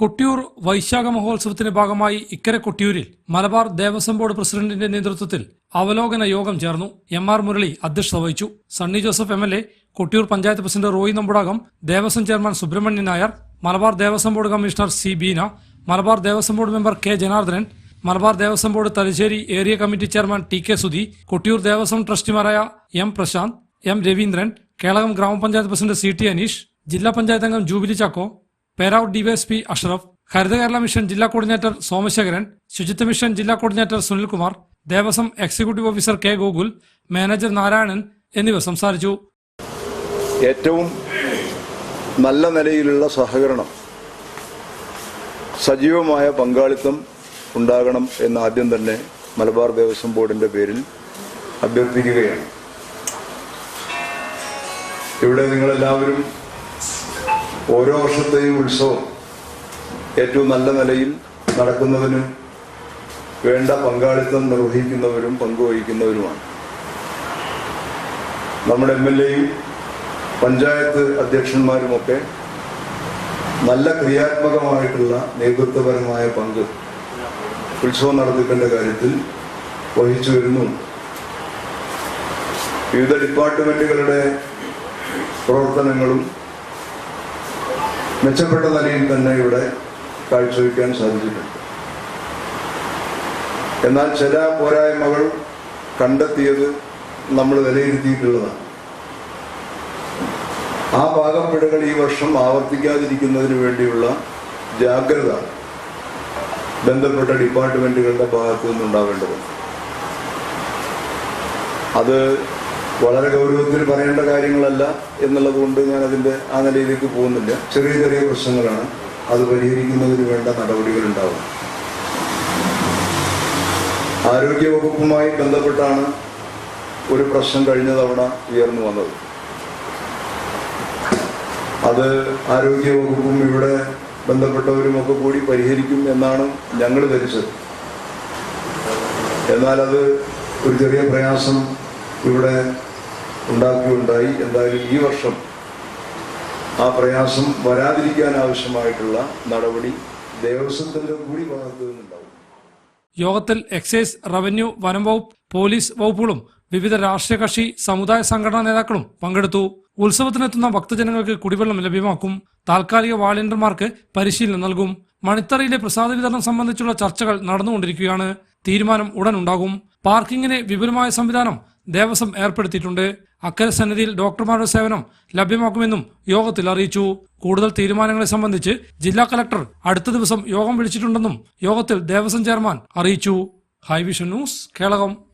കൊട്ടിയൂർ വൈശാഖ മഹോത്സവത്തിന്റെ ഭാഗമായി ഇക്കരെ കൊട്ടിയൂരിൽ മലബാർ ദേവസ്വം ബോർഡ് പ്രസിഡന്റിന്റെ നേതൃത്വത്തിൽ അവലോകന യോഗം ചേർന്നു എം ആർ മുരളി അധ്യക്ഷത വഹിച്ചു. Sunny Joseph M L A Kottiyoor panchayat president Roy Nambudakam Devaswom chairman Subramanian Nair Malabar Devaswom board commissioner C Beena Malabar Devaswom board member K Janardhanan Malabar Devaswom board Thalassery area committee chairman T K Sudhi Kottiyoor Devaswom ട്രസ്റ്റിമാരായ M Prashant M Raveendran Kelakam ഗ്രാമപഞ്ചായത്ത് president C T Aneesh ജില്ലാ പഞ്ചായത്ത് അംഗം Jubilee Chacko Peravoor DYSP Ashraf Haritha Kerala mission ജില്ലാ coordinator Somasekharan ശുചിത്വ mission ജില്ലാ coordinator Sunilkumar Devaswom executive officer K Gokul manager Narayanan എന്നിവർ സംസാരിച്ചു. ഏറ്റവും നല്ല നിലയിലുള്ള സഹകരണം സജീവമായ പങ്കാളിത്തം ഉണ്ടാകണം എന്ന് ആദ്യം തന്നെ മലബാർ ദേവസ്വം ബോർഡിന്റെ പേരിൽ അഭ്യർത്ഥിക്കുകയാണ്. ഇവിടെ നിങ്ങളെല്ലാവരും ഓരോ വർഷത്തെയും ഉത്സവം ഏറ്റവും നല്ല നിലയിൽ നടക്കുന്നവരും വേണ്ട പങ്കാളിത്തം നിർവഹിക്കുന്നവരും പങ്കുവഹിക്കുന്നവരുമാണ്. നമ്മുടെ എം എൽ എയും പഞ്ചായത്ത് അധ്യക്ഷന്മാരുമൊക്കെ നല്ല ക്രിയാത്മകമായിട്ടുള്ള നേതൃത്വപരമായ പങ്ക് ഉത്സവം നടത്തിക്കേണ്ട കാര്യത്തിൽ വഹിച്ചു വരുന്നു. വിവിധ ഡിപ്പാർട്ട്മെന്റുകളുടെ പ്രവർത്തനങ്ങളും മെച്ചപ്പെട്ട നിലയിൽ തന്നെ ഇവിടെ കാഴ്ചവെക്കാൻ സാധിച്ചിട്ടുണ്ട്. എന്നാൽ ചില പോരായ്മകൾ കണ്ടെത്തിയത് നമ്മൾ വിലയിരുത്തിയിട്ടുള്ളതാണ്. ആ പാകപ്പിഴകൾ ഈ വർഷം ആവർത്തിക്കാതിരിക്കുന്നതിന് വേണ്ടിയുള്ള ജാഗ്രത ബന്ധപ്പെട്ട ഡിപ്പാർട്ട്മെന്റുകളുടെ ഭാഗത്തു നിന്നുണ്ടാവേണ്ടതുണ്ട് അത് വളരെ ഗൗരവത്തിൽ പറയേണ്ട കാര്യങ്ങളല്ല എന്നുള്ളത് കൊണ്ട് ഞാൻ അതിന്റെ ആ നിലയിലേക്ക് പോകുന്നില്ല. ചെറിയ ചെറിയ പ്രശ്നങ്ങളാണ്. അത് പരിഹരിക്കുന്നതിന് വേണ്ട നടപടികൾ ഉണ്ടാവും. ആരോഗ്യ വകുപ്പുമായി ബന്ധപ്പെട്ടാണ് ഒരു പ്രശ്നം കഴിഞ്ഞ തവണ ഉയർന്നു വന്നത്. അത് ആരോഗ്യ വകുപ്പും ഇവിടെ ബന്ധപ്പെട്ടവരും ഒക്കെ കൂടി പരിഹരിക്കും എന്നാണ് ഞങ്ങൾ ധരിച്ചത്. എന്നാൽ അത് ഒരു ചെറിയ പ്രയാസം ഇവിടെ ഉണ്ടാക്കിയുണ്ടായി. എന്തായാലും ഈ വർഷം ആ പ്രയാസം വരാതിരിക്കാൻ ആവശ്യമായിട്ടുള്ള നടപടി ദേവസ്വത്തിന്റെ കൂടി ഭാഗത്തു നിന്നുണ്ടാവും യോഗത്തിൽ എക്സൈസ് റവന്യൂ വനം വകുപ്പ് പോലീസ് വകുപ്പുകളും വിവിധ രാഷ്ട്രീയ കക്ഷി സമുദായ സംഘടനാ നേതാക്കളും പങ്കെടുത്തു. ഉത്സവത്തിനെത്തുന്ന ഭക്തജനങ്ങൾക്ക് കുടിവെള്ളം ലഭ്യമാക്കും. താൽക്കാലിക വാളണ്ടിയർമാർക്ക് പരിശീലനം നൽകും. മണിത്തറയിലെ പ്രസാദ വിതരണം സംബന്ധിച്ചുള്ള ചർച്ചകൾ നടന്നുകൊണ്ടിരിക്കുകയാണ്. തീരുമാനം ഉടൻ ഉണ്ടാകും. പാർക്കിങ്ങിന് വിപുലമായ സംവിധാനം ദേവസ്വം ഏർപ്പെടുത്തിയിട്ടുണ്ട്. അക്കരെ സന്നിധിയിൽ ഡോക്ടർമാരുടെ സേവനം ലഭ്യമാക്കുമെന്നും യോഗത്തിൽ അറിയിച്ചു. കൂടുതൽ തീരുമാനങ്ങളെ സംബന്ധിച്ച് ജില്ലാ കലക്ടർ അടുത്ത ദിവസം യോഗം വിളിച്ചിട്ടുണ്ടെന്നും യോഗത്തിൽ ദേവസ്വം ചെയർമാൻ അറിയിച്ചു. Highvision news Kelakam.